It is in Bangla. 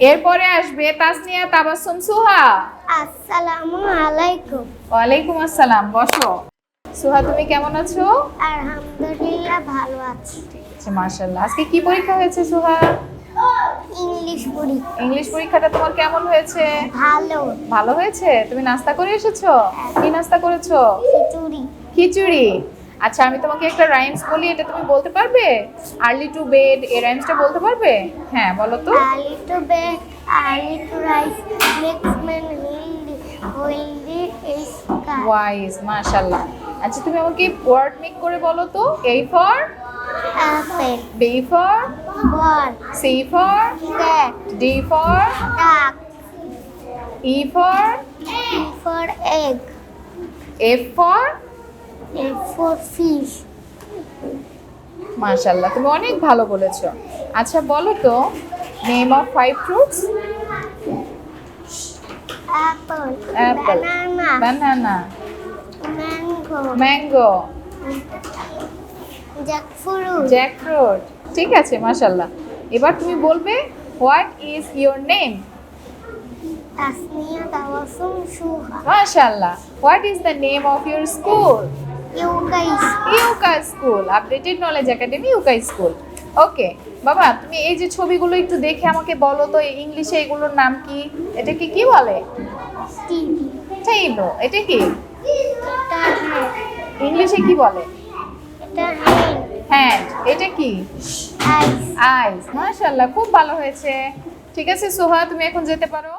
এরপরে আসবে তাসনিয়া তাবাসসুম সুহা। আসসালামু আলাইকুম। ওয়ালাইকুম আসসালাম বসো। সুহা তুমি কেমন আছো? আলহামদুলিল্লাহ ভালো আছি। আচ্ছা মাশাআল্লাহ। আজকে কি পরীক্ষা হয়েছে সুহা? ইংলিশ পড়ি ইংলিশ পরীক্ষাটা তোমার কেমন হয়েছে? ভালো। ভালো হয়েছে? তুমি নাস্তা করে এসেছ? কি নাস্তা করেছ? খিচুড়ি। খিচুড়ি। আচ্ছা আমি তোমাকে একটা রাইমস বলি এটা তুমি বলতে পারবে? আর্লি টু বেড এই রাইমসটা বলতে পারবে? হ্যাঁ বলো তো। Early to bed early to rise makes man healthy healthy is wise মাশাআল্লাহ আচ্ছা তুমি আমাকে ওয়ার্ড মেক করে বলো তো। A for apple B for ball C for cat D for duck E for E for egg F for মাশাআল্লাহ তুমি অনেক ভালো বলেছ। আচ্ছা বলো তো name of five fruits banana mango mango jackfruit jackfruit ঠিক আছে মাশাআল্লাহ। এবার তুমি বলবে what is your name Tasnia Tawassum Suha মাশাআল্লাহ what is the name of your school ইউকা school. Updated knowledge academy ইউকা স্কুল। ওকে বাবা তুমি এই যে ছবিগুলো একটু দেখে আমাকে বলো তো ইংলিশে এগুলোর নাম কি? এটাকে কি বলে? টেইলো এটা কি? ইংলিশে কি বলে? হ্যান্ড এটা কি? আইস। আইস মাশাআল্লাহ খুব ভালো হয়েছে। ঠিক আছে সোহা তুমি এখন যেতে পারো।